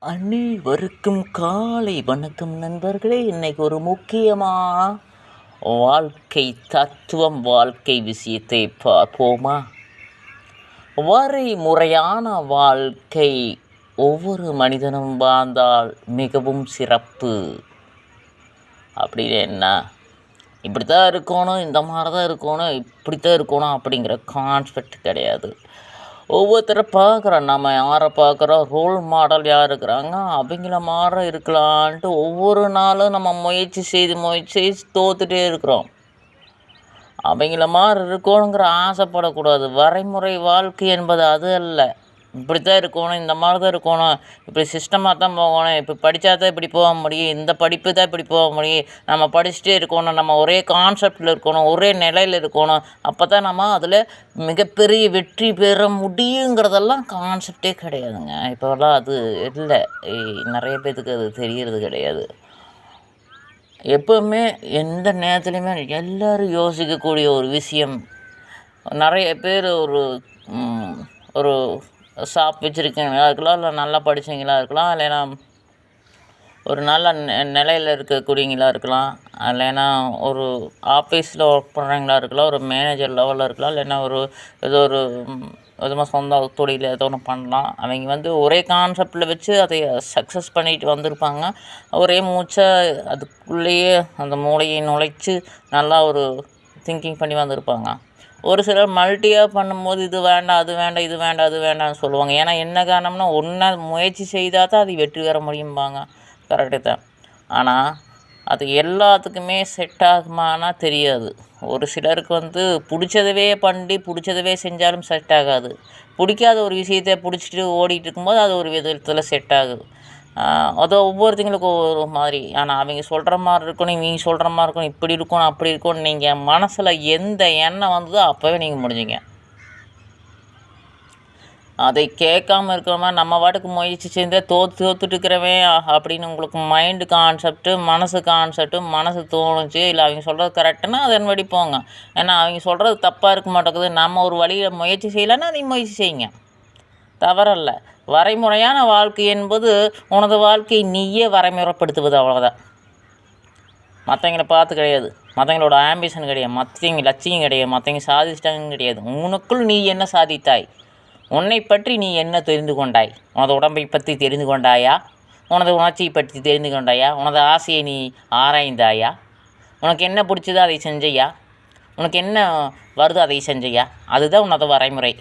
அனைவருக்கும் காலை வணக்கம் நண்பர்களே. இன்னைக்கு ஒரு முக்கியமான வாழ்க்கை தத்துவம் வாழ்க்கை விஷயத்தை பார்ப்போமா? வரைமுறையான வாழ்க்கை ஒவ்வொரு மனிதனும் வாழ்ந்தால் மிகவும் சிறப்பு. அப்படின்னு என்ன? இப்படி தான் இருக்கணும் இந்த மாதிரி தான் இருக்கணும் இப்படி தான் இருக்கணும் அப்படிங்கிற கான்செப்ட் கிடையாது. ஒவ்வொருத்தரை பார்க்குறோம் நம்ம யாரை பார்க்குறோம் ரோல் மாடல் யார் இருக்கிறாங்க? அவங்கள மாற இருக்கலான்ட்டு ஒவ்வொரு நாளும் நம்ம முயற்சி செய்து முயற்சி செய்து தோத்துட்டே இருக்கிறோம். அவங்கள மாதிரி இருக்கணுங்கிற ஆசைப்படக்கூடாது. வரைமுறை வாழ்க்கை என்பது அது அல்ல. இப்படி தான் இருக்கணும் இந்த மாதிரி தான் இருக்கணும் இப்படி சிஸ்டமாக தான் போகணும் இப்படி படித்தா தான் இப்படி போக முடியும் இந்த படிப்பு தான் இப்படி போக முடியும். நம்ம படிச்சுட்டே இருக்கணும் நம்ம ஒரே கான்செப்டில் இருக்கணும் ஒரே நிலையில் இருக்கணும். அப்போ தான் நம்ம அதில் மிகப்பெரிய வெற்றி பெற முடியுங்கிறதெல்லாம் கான்செப்டே கிடையாதுங்க. இப்போல்லாம் அது இல்லை. ஏய், நிறைய பேத்துக்கு அது தெரிகிறது கிடையாது. எப்போவுமே எந்த நேரத்துலையுமே எல்லோரும் யோசிக்கக்கூடிய ஒரு விஷயம். நிறைய பேர் ஒரு ஒரு ஷாப் வச்சுருக்கீங்களா? இருக்கலாம் இல்லை நல்லா படிச்சவங்களா இருக்கலாம் இல்லைன்னா ஒரு நல்ல நெ- நிலையில இருக்கக்கூடியவங்களா இருக்கலாம். இல்லைன்னா ஒரு ஆஃபீஸில் ஒர்க் பண்ணுறவங்களா இருக்கலாம் ஒரு மேனேஜர் லெவலில் இருக்கலாம் இல்லைன்னா ஒரு ஏதோ ஒரு எதுவும் விதமாக சொந்த தொழில் ஏதோ ஒன்று பண்ணலாம். அவங்க வந்து ஒரே கான்செப்டில் வச்சு அதை சக்ஸஸ் பண்ணிட்டு வந்திருப்பாங்க. ஒரே மூச்சை அதுக்குள்ளேயே அந்த மூளையை நுழைச்சி நல்லா ஒரு திங்கிங் பண்ணி வந்திருப்பாங்க. ஒரு சிலர் மல்டியாக பண்ணும்போது இது வேண்டாம் அது வேண்டாம் இது வேண்டாம் அது வேண்டாம்னு சொல்லுவாங்க. ஏன்னா என்ன காரணம்னா ஒன்றா முயற்சி செய்தால் தான் அது வெற்றி பெற முடியும்பாங்க. கரெக்டு தான். ஆனால் அது எல்லாத்துக்குமே செட் ஆகுமானா தெரியாது. ஒரு சிலருக்கு வந்து பிடிச்சதவே பண்ணி பிடிச்சதவே செஞ்சாலும் செட் ஆகாது. பிடிக்காத ஒரு விஷயத்தை பிடிச்சிட்டு ஓடிட்டு இருக்கும்போது அது ஒரு விதத்தில் செட் ஆகுது. அதோ ஒவ்வொருத்தங்களுக்கும் ஒவ்வொரு மாதிரி. ஆனால் அவங்க சொல்கிற மாதிரி இருக்கணும் இவங்க சொல்கிற மாதிரி இருக்கணும் இப்படி இருக்கணும் அப்படி இருக்கணும் நீங்கள் மனசில் எந்த எண்ணம் வந்ததோ அப்போவே நீங்கள் முடிஞ்சிங்க. அதை கேட்காம இருக்கிற மாதிரி நம்ம பாட்டுக்கு முயற்சி செஞ்சே தோத்து தோத்துட்டு இருக்கிறவன் அப்படின்னு உங்களுக்கு மைண்டு கான்செப்ட்டு மனசு கான்செப்ட்டு மனசு தோணுச்சு இல்லை அவங்க சொல்கிறது கரெக்டுன்னா அதன்படி போங்க. ஏன்னா அவங்க சொல்கிறது தப்பாக இருக்க மாட்டேங்குது. நம்ம ஒரு வழியில் முயற்சி செய்யலைன்னா அதை முயற்சி செய்யுங்க. தவறல்ல. வரைமுறையான வாழ்க்கை என்பது உனது வாழ்க்கையை நீயே வரைமுறைப்படுத்துவது அவ்வளோதான் மற்றவங்கள பார்த்து கிடையாது. மற்றவங்களோட ஆம்பிஷன் கிடையாது. மற்றவங்க லட்சியம் கிடையாது. மற்றவங்க சாதிச்சிட்டாங்க கிடையாது. உனக்குள் நீ என்ன சாதித்தாய்? உன்னை பற்றி நீ என்ன தெரிந்து கொண்டாய்? உனது உடம்பை பற்றி தெரிந்து கொண்டாயா? உனது உணர்ச்சியை பற்றி தெரிந்து கொண்டாயா? உனது ஆசையை நீ ஆராய்ந்தாயா? உனக்கு என்ன பிடிச்சதோ அதை செஞ்சையா? உனக்கு என்ன வருதோ அதை செஞ்சையா? அதுதான் உனது வரைமுறை.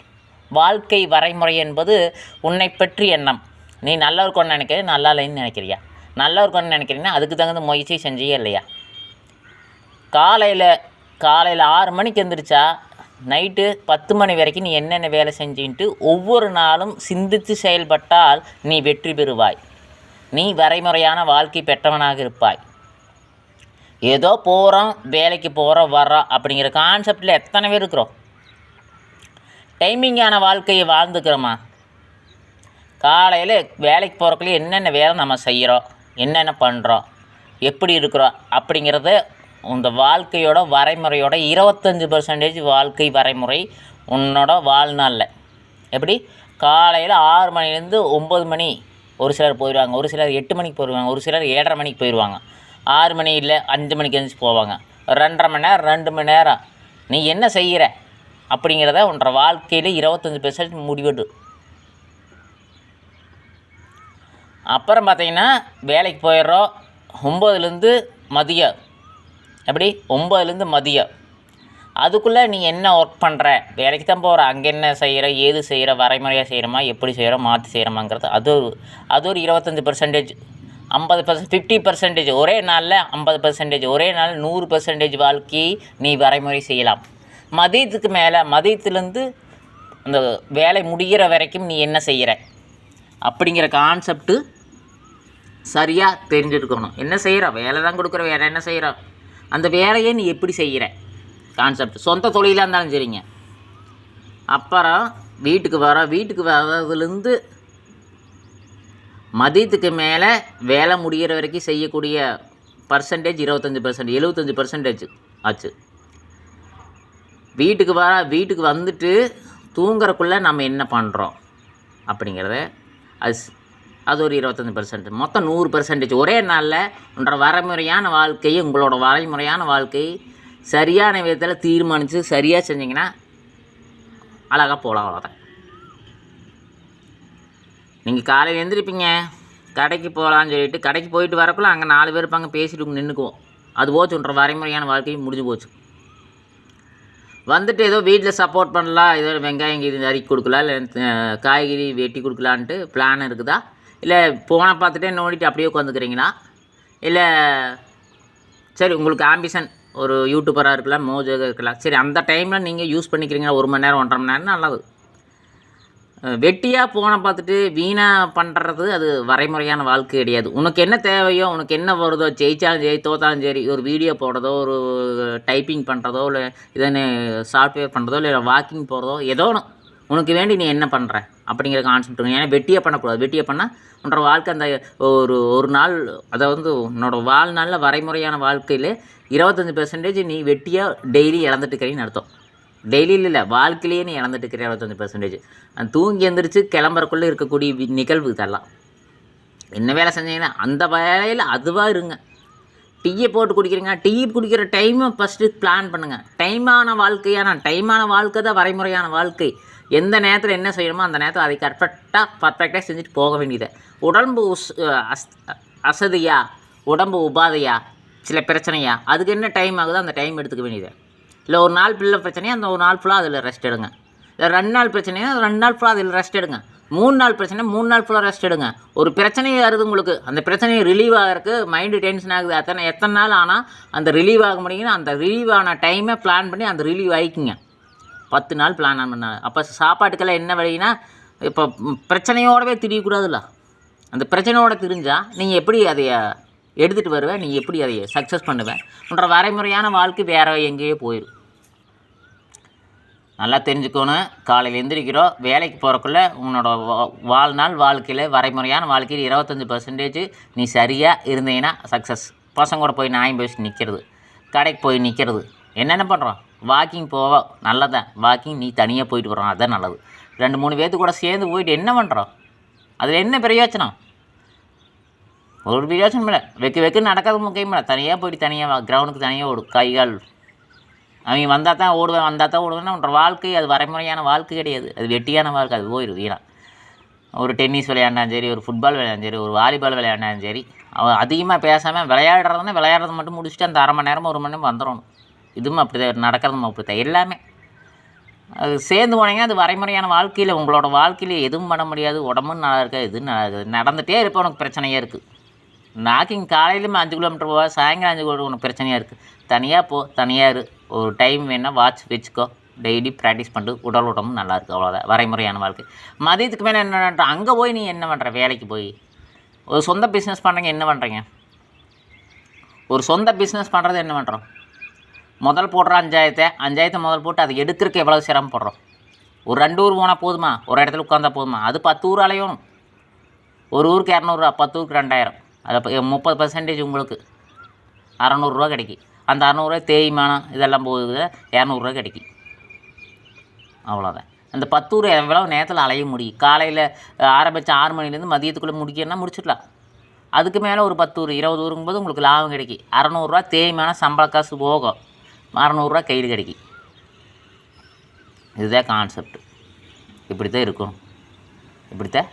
வாழ்க்கை வரைமுறை என்பது உன்னை பற்றி எண்ணம். நீ நல்லா இருக்கணும்னு நினைக்கிற நல்லா இல்லைன்னு நினைக்கிறியா? நல்லா இருக்கணும்னு நினைக்கிறீங்கன்னா அதுக்கு தகுந்த முயற்சி செஞ்சியே இல்லையா? காலையில் காலையில் ஆறு மணிக்கு எந்திரிச்சா நைட்டு பத்து மணி வரைக்கும் நீ என்னென்ன வேலை செஞ்சுன்ட்டு ஒவ்வொரு நாளும் சிந்தித்து செயல்பட்டால் நீ வெற்றி பெறுவாய். நீ வரைமுறையான வாழ்க்கை பெற்றவனாக இருப்பாய். ஏதோ போகிறோம் வேலைக்கு போகிறோம் வர்றோம் அப்படிங்கிற கான்செப்டில் எத்தனை பேர் இருக்கிறோம்? டைமிங்கான வாழ்க்கையை வாழ்ந்துக்கிறோமா? காலையில் வேலைக்கு போகிறக்குள்ளே என்னென்ன வேலை நம்ம செய்கிறோம் என்னென்ன பண்ணுறோம் எப்படி இருக்கிறோம் அப்படிங்கிறத இந்த வாழ்க்கையோட வரைமுறையோட இருபத்தஞ்சி பர்சன்டேஜ் வாழ்க்கை வரைமுறை உன்னோட வாழ்நாளில். எப்படி? காலையில் ஆறு மணிலேருந்து ஒம்பது மணி ஒரு சிலர் போயிடுவாங்க ஒரு சிலர் எட்டு மணிக்கு போயிடுவாங்க ஒரு சிலர் ஏழரை மணிக்கு போயிடுவாங்க. ஆறு மணி இல்லை அஞ்சு மணிக்கு எழுந்துச்சு போவாங்க. ரெண்டரை மணி நேரம் ரெண்டு மணி நேரம். நீ என்ன செய்கிற அப்படிங்கிறத உன்ற வாழ்க்கையில் இருபத்தஞ்சி பெர்சன்ட் முடிவெடு. அப்புறம் பார்த்தீங்கன்னா வேலைக்கு போயிடுறோம். ஒம்பதுலேருந்து மதியம் எப்படி? ஒம்பதுலேருந்து மதியம் அதுக்குள்ளே நீ என்ன ஒர்க் பண்ணுற வேலைக்கு தான் போகிற அங்கே என்ன செய்கிற ஏது செய்கிற வரைமுறையாக செய்கிறோமா எப்படி செய்கிறோம் மாற்றி செய்கிறோமாங்கிறது அது ஒரு அது ஒரு இருபத்தஞ்சி பர்சன்டேஜ் ஐம்பது பர்சன்ட் ஃபிஃப்டி பர்சன்டேஜ் ஒரே நாளில் ஐம்பது பர்சன்டேஜ் ஒரே நாள் நூறு பர்சன்டேஜ் வாழ்க்கையை நீ வரைமுறை செய்யலாம். மதியத்துக்கு மேலே மதியத்துலேருந்து அந்த வேலை முடிகிற வரைக்கும் நீ என்ன செய்கிற அப்படிங்கிற கான்செப்ட்டு சரியாக தெரிஞ்சுருக்கணும் என்ன செய்கிற வேலை தான் கொடுக்குற. வேலை என்ன செய்கிற அந்த வேலையை நீ எப்படி செய்கிற கான்செப்ட் சொந்த தொழிலாக இருந்தாலும் சரிங்க. அப்புறம் வீட்டுக்கு வர வீட்டுக்கு வர்றதுலேருந்து மதியத்துக்கு மேலே வேலை முடிகிற வரைக்கும் செய்யக்கூடிய பர்சன்டேஜ் இருபத்தஞ்சி பர்சன்ட் எழுபத்தஞ்சி பர்சன்டேஜ் ஆச்சு. வீட்டுக்கு வர வீட்டுக்கு வந்துட்டு தூங்குறக்குள்ளே நம்ம என்ன பண்ணுறோம் அப்படிங்கிறத அது அது ஒரு இருபத்தஞ்சி பர்சன்ட் மொத்தம் நூறு பர்சன்டேஜ் ஒரே நாளில் உன்ற வரைமுறையான வாழ்க்கையை உங்களோட வரைமுறையான வாழ்க்கை சரியான விதத்தில் தீர்மானித்து சரியாக செஞ்சிங்கன்னா அழகாக போகலாம் அவ்வளோதான் நீங்கள் காலையில் எழுந்திருப்பீங்க கடைக்கு போகலான்னு சொல்லிட்டு கடைக்கு போயிட்டு வரக்குள்ள அங்கே நாலு பேர் இருப்பாங்க பேசிட்டு நின்றுக்குவோம் அது போச்சு உன்ற வரைமுறையான வாழ்க்கையும் முடிஞ்சு போச்சு. வந்துட்டு ஏதோ வீட்டில் சப்போர்ட் பண்ணலாம். ஏதோ வெங்காயம் கீரி அரிக்கி கொடுக்கலாம். இல்லை காய்கறி வெட்டி கொடுக்கலான்ட்டு பிளான் இருக்குதா? இல்லை போனை பார்த்துட்டே நோண்டிட்டு அப்படியே உட்காந்துக்கிறீங்களா? இல்லை சரி உங்களுக்கு ஆம்பிஷன் ஒரு யூடியூபராக இருக்கலாம் மோஜாக இருக்கலாம். சரி அந்த டைமில் நீங்கள் யூஸ் பண்ணிக்கிறீங்க ஒரு மணி நேரம் ஒன்றரை மணி நேரம் நல்லது. வெட்டியாக போன பார்த்துட்டு வீணாக பண்ணுறது அது வரைமுறையான வாழ்க்கை கிடையாது. உனக்கு என்ன தேவையோ உனக்கு என்ன வருதோ ஜெயிச்சாலும் சரி தோத்தாலும் சரி ஒரு வீடியோ போடுறதோ ஒரு டைப்பிங் பண்ணுறதோ இல்லை இதனை சாஃப்ட்வேர் பண்ணுறதோ இல்லை வாக்கிங் போகிறதோ ஏதோ ஒன்று உனக்கு வேண்டி நீ என்ன பண்ணுற அப்படிங்கிற கான்செப்ட் ஏன்னா வெட்டியாக பண்ணக்கூடாது. வெட்டியாக பண்ணால் உன்னோட வாழ்க்கை அந்த ஒரு ஒரு நாள் அதை வந்து உன்னோட வாழ்நாளில் வரைமுறையான வாழ்க்கையில் இருபத்தஞ்சி பெர்சன்டேஜ் நீ வெட்டியாக டெய்லி இழந்துட்டு இருக்கிறீன்னு அர்த்தம். டெய்லியில் இல்லை வாழ்க்கையிலேயே நீ இழந்துட்டு இருக்கிற இருபத்தஞ்சி பெர்சன்டேஜ் அந்த தூங்கி எந்திரிச்சு கிளம்புறக்குள்ளே இருக்கக்கூடிய நிகழ்வு இதெல்லாம். என்ன வேலை செஞ்சீங்கன்னா அந்த வேலையில் அதுவாக இருங்க. டீயை போட்டு குடிக்கிறீங்க. டீ குடிக்கிற டைமை ஃபஸ்ட்டு பிளான் பண்ணுங்கள் டைமான வாழ்க்கையான டைமான வாழ்க்கை தான் வரைமுறையான வாழ்க்கை. எந்த நேரத்தில் என்ன செய்யணுமோ அந்த நேரத்தில் அதை கரெக்டாக பர்ஃபெக்டாக செஞ்சுட்டு போக வேண்டியது. உடம்பு உஸ் அஸ் அசதியா? உடம்பு உபாதையா? சில பிரச்சனையா? அதுக்கு என்ன டைம் ஆகுதோ அந்த டைம் எடுத்துக்க வேண்டியது. இல்லை ஒரு நாள் பிள்ளை பிரச்சனையா அந்த ஒரு நாள் ஃபுல்லாக அதில் ரெஸ்ட் எடுங்க. இல்லை ரெண்டு நாள் பிரச்சனையா ரெண்டு நாள் ஃபுல்லாக அதில் ரெஸ்ட் எடுங்க. மூணு நாள் பிரச்சனை மூணு நாள் ஃபுல்லாக ரெஸ்ட் எடுங்க. ஒரு பிரச்சனை வருது உங்களுக்கு அந்த பிரச்சனையை ரிலீவ் ஆகிறதுக்கு மைண்டு டென்ஷன் ஆகுது. அத்தனை எத்தனை நாள் ஆனால் அந்த ரிலீவ் ஆக முடியுங்கன்னா அந்த ரிலீவ் ஆன டைமை பிளான் பண்ணி அந்த ரிலீவ் ஆகிக்குங்க பத்து நாள் பிளான் பண்ண அப்போ சாப்பாட்டுக்கெல்லாம் என்ன வழினா இப்போ பிரச்சனையோடவே திரியக்கூடாதுல்ல. அந்த பிரச்சனையோட திரிஞ்சால் நீங்கள் எப்படி அதை எடுத்துகிட்டு வருவேன் நீங்கள் எப்படி அதை சக்ஸஸ் பண்ணுவேன் உன்ற வரைமுறையான வாழ்க்கை வேற எங்கேயோ போயிடும் நல்லா தெரிஞ்சுக்கணும். காலையில் எந்திரிக்கிறோம். வேலைக்கு போகிறக்குள்ள உன்னோட வா- வாழ்நாள் வாழ்க்கையில் வரைமுறையான வாழ்க்கையில் இருபத்தஞ்சி பர்சன்டேஜ் நீ சரியாக இருந்தீங்கன்னா சக்ஸஸ் பசங்க கூட போய் நாயம் பேசி நிற்கிறது கடைக்கு போய் நிற்கிறது என்னென்ன பண்ணுறோம் வாக்கிங் போவோம். நல்லதான் வாக்கிங் நீ தனியாக போயிட்டு வரோம் அதுதான் நல்லது. ரெண்டு மூணு பேர்த்து கூட சேர்ந்து போயிட்டு என்ன பண்ணுறோம் அதில் என்ன பிரயோஜனம்? ஒரு பிரயோஜனம் இல்லை. வெக்கு வெக்கு நடக்கிறது முக்கியம் இல்லை தனியாக போயிட்டு தனியாக கிரவுண்டுக்கு தனியாக ஓடும் கை கால் அவங்க வந்தால் தான் ஓடுவேன் வந்தால் தான் ஓடுவேன்னா உன்ற வாழ்க்கை அது வரைமுறையான வாழ்க்கை கிடையாது. அது வெட்டியான வாழ்க்கை அது போயிடும் வீணா. ஒரு டென்னிஸ் விளையாண்டாலும் சரி ஒரு ஃபுட்பால் விளையாண்டாலும் சரி ஒரு வாலிபால் விளையாண்டாலும் சரி அவன் அதிகமாக பேசாமல் விளையாடுறதுனா விளையாடுறது மட்டும் முடிச்சுட்டு அந்த அரை மணி நேரம் ஒரு மணி நேரம் வந்துடணும். இதுவும் அப்படி தான் நடக்கிறதும் அப்படி தான் எல்லாமே. அது சேர்ந்து போனீங்கன்னா அது வரைமுறையான வாழ்க்கையில் உங்களோட வாழ்க்கையில் எதுவும் பண்ண முடியாது உடம்பும் நல்லா இருக்காது எதுவும் நல்லா இருக்காது. நடந்துகிட்டே இருப்போம் உனக்கு பிரச்சனையே இருக்குது நாக்கிங் காலையிலும் அஞ்சு கிலோமீட்டர் போவா சாயங்காலம் அஞ்சு கிலோமீட்டர் உனக்கு பிரச்சனையாக இருக்குது தனியாக போ தனியாக இரு. ஒரு டைம் வேணால் வாட்ச் வச்சுக்கோ. டெய்லி ப்ராக்டிஸ் பண்ணிட்டு உடல் உடம்பும் நல்லாயிருக்கு அவ்வளோதான் வரைமுறையான வாழ்க்கை. மதியத்துக்கு மேலே என்ன பண்ணுற அங்கே போய் நீ என்ன பண்ணுற வேலைக்கு போய். ஒரு சொந்த பிஸ்னஸ் பண்ணுறீங்க என்ன பண்ணுறீங்க ஒரு சொந்த பிஸ்னஸ் பண்ணுறது என்ன பண்ணுறோம் முதல் போடுற அஞ்சாயிரத்தை அஞ்சாயிரத்தை முதல் போட்டு அதை எடுக்கிறதுக்கு எவ்வளோ சிரமப்படுறோம் ஒரு ரெண்டு ஊர் போனால் போதுமா? ஒரு இடத்துல உட்காந்தா போதுமா? அது பத்து ஊர் அலையணும். ஒரு ஊருக்கு இரநூறுவா பத்து ஊருக்கு ரெண்டாயிரம் அதை முப்பது பர்சன்டேஜ் உங்களுக்கு. அறநூறுரூவா கிடைக்கும். அந்த அறநூறுவா தேய்மானம் இதெல்லாம் போகுது. இரநூறுவா கிடைக்கும். அவ்வளோதான் அந்த பத்து எவ்வளோ நேரத்தில் அலைய முடியும்? காலையில் ஆரம்பித்த ஆறு மணிலேருந்து மதியத்துக்குள்ளே முடிக்கணும்னா முடிச்சிடலாம். அதுக்கு மேலே ஒரு பத்து ஊர் இருபது ஊருங்கும் போது உங்களுக்கு லாபம் கிடைக்கும். அறநூறுரூவா தேய்மானம் சம்பள காசு போகும். அறநூறுரூவா கையில் கிடைக்கும். இதுதான் கான்செப்ட் இப்படி தான் இருக்கணும். இப்படித்தான்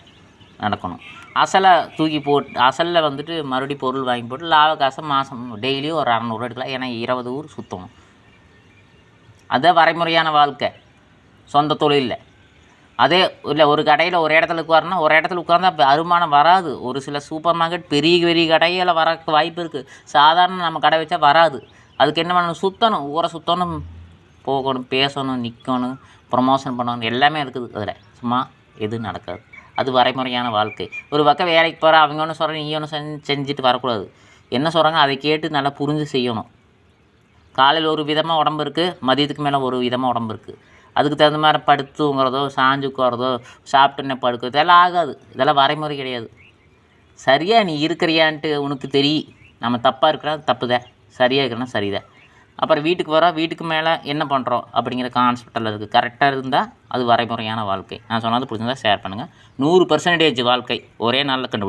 நடக்கணும். அசலை தூக்கி போட்டு அசலில் வந்துட்டு மறுபடியும் பொருள் வாங்கி போட்டு லாப காசை மாதம் டெய்லியும் ஒரு அறநூறுவா எடுக்கலாம். ஏன்னா இருபது ஊர் சுற்றணும் அதுதான் வரைமுறையான வாழ்க்கை. சொந்த தொழிலில். அதே இல்லை ஒரு கடையில் ஒரு இடத்துல உட்காருனா ஒரு இடத்துல உட்கார்ந்தா அப்ப வருமானம் வராது. ஒரு சில சூப்பர் மார்க்கெட் பெரிய பெரிய கடையில் வரக்கு வாய்ப்பு இருக்குது சாதாரண நம்ம கடை வச்சா வராது. அதுக்கு என்ன பண்ணணும்? சுற்றணும் ஊரை சுற்றணும் போகணும் பேசணும் நிற்கணும் ப்ரொமோஷன் பண்ணணும். எல்லாமே இருக்குது. அதில் சும்மா எதுவும் நடக்காது. அது வரைமுறையான வாழ்க்கை. ஒரு பக்கம் வேலைக்கு போகிற அவங்க ஒன்று சொல்கிற நீ ஒன்று செஞ்சு செஞ்சுட்டு வரக்கூடாது. என்ன சொல்கிறாங்க அதை கேட்டு நல்லா புரிஞ்சு செய்யணும். காலையில் ஒரு விதமாக உடம்பு இருக்குது மதியத்துக்கு மேலே ஒரு விதமாக உடம்பு இருக்குது அதுக்கு தகுந்த மாதிரி படுத்து தூங்குறதோ சாஞ்சு உட்காரதோ சாப்பிட்டுன்னு படுக்கிறதோ இதெல்லாம் ஆகாது. இதெல்லாம் வரைமுறை கிடையாது. சரியாக நீ இருக்கிறியான்ட்டு உனக்கு தெரியும் நம்ம தப்பாக இருக்கிறா தப்பு தான் சரியாக இருக்கிறனா சரிதான். அப்புறம் வீட்டுக்கு வரோம் வீட்டுக்கு மேலே என்ன பண்ணுறோம் அப்படிங்கிற கான்செப்டில் இருக்குது கரெக்டாக இருந்தால் அது வரைமுறையான வாழ்க்கை. நான் சொன்னது பிடிச்சிருந்தா ஷேர் பண்ணுங்கள் நூறு பர்சன்டேஜ் வாழ்க்கை. ஒரே நாளில் கண்டுபிடி